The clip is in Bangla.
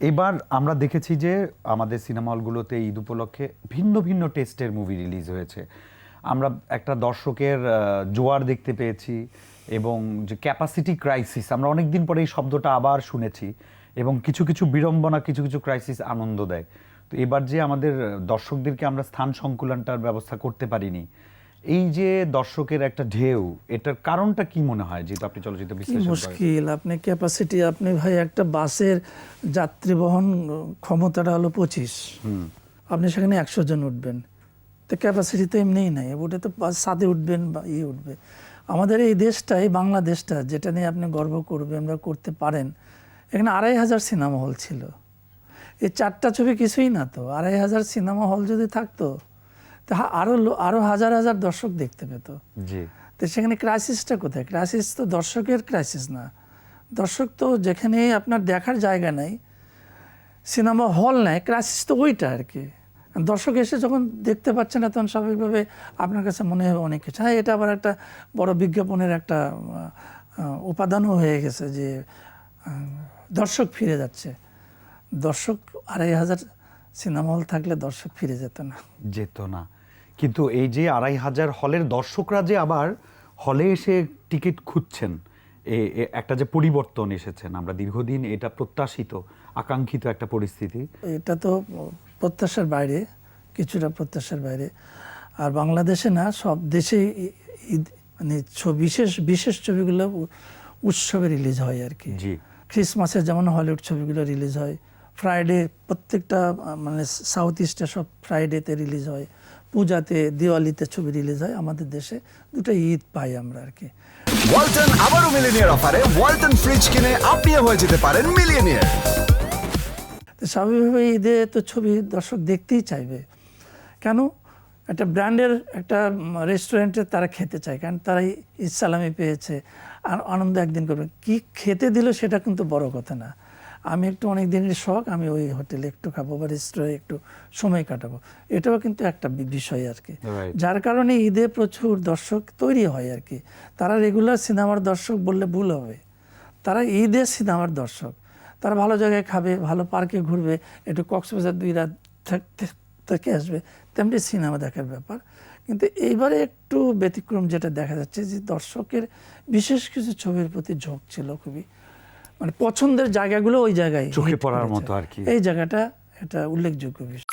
এবার আমরা দেখেছি যে আমাদের সিনেমা হলগুলোতে ঈদ উপলক্ষে ভিন্ন ভিন্ন টেস্টের মুভি রিলিজ হয়েছে। আমরা একটা দর্শকের জোয়ার দেখতে পেয়েছি এবং যে ক্যাপাসিটি ক্রাইসিস আমরা অনেক দিন পরে এই শব্দটা আবার শুনেছি এবং কিছু কিছু বিড়ম্বনা, কিছু কিছু ক্রাইসিস আনন্দ দেয়। তো এবার যে আমাদের দর্শকদেরকে আমরা স্থান সংকুলনটার ব্যবস্থা করতে পারিনি এই যে দর্শকের একটা ঢেউ এটার কারণটা কি মনে হয় যেহেতু আপনি চলচ্চিত্র বিশ্লেষণ মুশকিল আপনি ক্যাপাসিটি আপনি ভাই একটা বাসের যাত্রী বহন ক্ষমতাটা হলো পঁচিশ। আপনি সেখানে একশো জন উঠবেন। তো ক্যাপাসিটি তো এমনিই নাই ওটা তো সাথে উঠবেন বা ইয়ে উঠবে। আমাদের এই দেশটা এই বাংলাদেশটা যেটা নিয়ে আপনি গর্ব করবেন বা করতে পারেন এখানে আড়াই হাজার সিনেমা হল ছিল। এই চারটা ছবি কিছুই না তো আড়াই হাজার সিনেমা হল যদি থাকতো তা আরও আরও হাজার হাজার দর্শক দেখতে পেতো। তো সেখানে ক্রাইসিসটা কোথায়? ক্রাইসিস তো দর্শকের ক্রাইসিস না। দর্শক তো যেখানে আপনার দেখার জায়গা নাই সিনেমা হল নাই ক্রাইসিস তো ওইটা আর কি। দর্শক এসে যখন দেখতে পাচ্ছে না তখন স্বাভাবিকভাবে আপনার কাছে মনে হবে অনেক কিছু। হ্যাঁ এটা আবার একটা বড় বিজ্ঞাপনের একটা উপাদানও হয়ে গেছে যে দর্শক ফিরে যাচ্ছে। দর্শক আড়াই হাজার সিনেমা হল থাকলে দর্শক ফিরে যেত না। যেত না। কিন্তু এই যে আড়াই হাজার হলের দর্শকরা যে আবার হলে এসে টিকিট খুঁজছেন একটা যে পরিবর্তন এসেছেন আমরা দীর্ঘদিন এটা প্রত্যাশিত আকাঙ্ক্ষিত একটা পরিস্থিতি। এটা তো প্রত্যাশার বাইরে কিছুটা প্রত্যাশার বাইরে। আর বাংলাদেশে না সব দেশেই ই- ঈদ মানে বিশেষ বিশেষ ছবিগুলো উৎসবে রিলিজ হয় আর কি। জি। ক্রিসমাসে যেমন হলিউড ছবিগুলো রিলিজ হয় ফ্রাইডে প্রত্যেকটা মানে সাউথ ইস্টে সব ফ্রাইডেতে রিলিজ হয়। পূজাতে দিওয়ালিতে ছবি রিলিজ হয় আমাদের দেশে। দুটো ঈদ পাই আমরা আর কি। ওয়ালটন আবারও মিলিনিয়ার অফারে ওয়ালটন ফ্রিজ কিনে আপনিও হয়ে যেতে পারেন মিলিয়নিয়ার তো স্বাভাবিকভাবে ঈদে তো ছবি দর্শক দেখতেই চাইবে। কেন? একটা ব্র্যান্ডের একটা রেস্টুরেন্টে তারা খেতে চায়। কারণ তারা ঈদ সালামি পেয়েছে। আর আনন্দ একদিন করবে। কি খেতে দিল সেটা কিন্তু বড় কথা না। আমি একটু অনেক দিনের শখ আমি ওই হোটেলে একটু খাব বা রেস্টুরেন্টে একটু সময় কাটাবো। এটাও কিন্তু একটা বিষয় আর কি। যার কারণে ঈদে প্রচুর দর্শক তৈরি হয় আর কি। তারা রেগুলার সিনেমার দর্শক বললে ভুল হবে। তারা ঈদের সিনেমার দর্শক। তারা ভালো জায়গায় খাবে ভালো পার্কে ঘুরবে একটু কক্সবাজার দুই রাত থাকতে থেকে আসবে তেমনি সিনেমা দেখার ব্যাপার। কিন্তু এইবারে একটু ব্যতিক্রম যেটা দেখা যাচ্ছে যে দর্শকের বিশেষ কিছু ছবির প্রতি ঝোঁক ছিল খুবই। মানে পছন্দের জায়গাগুলো ওই জায়গায় চোখে পড়ার মতো আর কি। এই জায়গাটা এটা উল্লেখযোগ্য বিষয়